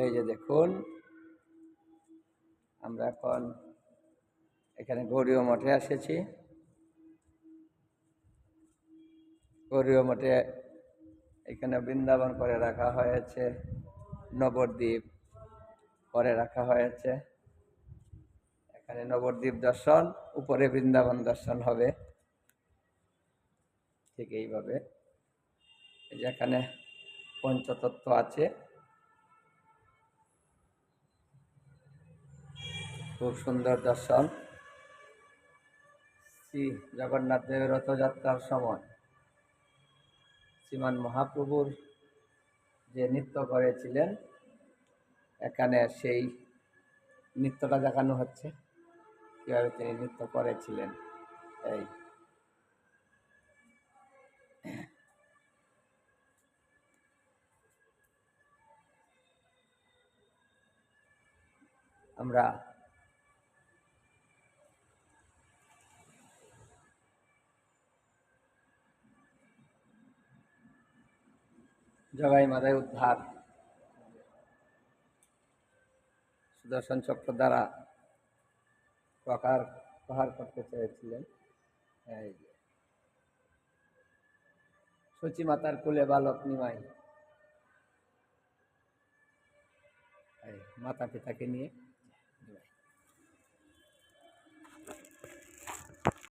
এই যে দেখুন, আমরা এখন এখানে গৌরীয় মঠে এসেছি। গৌরীয় মঠে এখানে বৃন্দাবন করে রাখা হয়েছে, নবদ্বীপ করে রাখা হয়েছে। এখানে নবদ্বীপ দর্শন, উপরে বৃন্দাবন দর্শন হবে। ঠিক এইভাবে। এই যে এখানে পঞ্চতত্ত্ব আছে। খুব সুন্দর দর্শন। শ্রী জগন্নাথ দেবের রথযাত্রার সময় শ্রীমান মহাপ্রভুর যে নৃত্য করেছিলেন, এখানে সেই নৃত্যটা দেখানো হচ্ছে। কীভাবে তিনি নৃত্য করেছিলেন, এই আমরা জগাই মাথায় উদ্ধার সুদর্শন চক্র দ্বারা প্রকার প্রহার করতে চেয়েছিলেন। সচি মাতার কুলে বালক নিমাই মাতা পিতাকে নিয়ে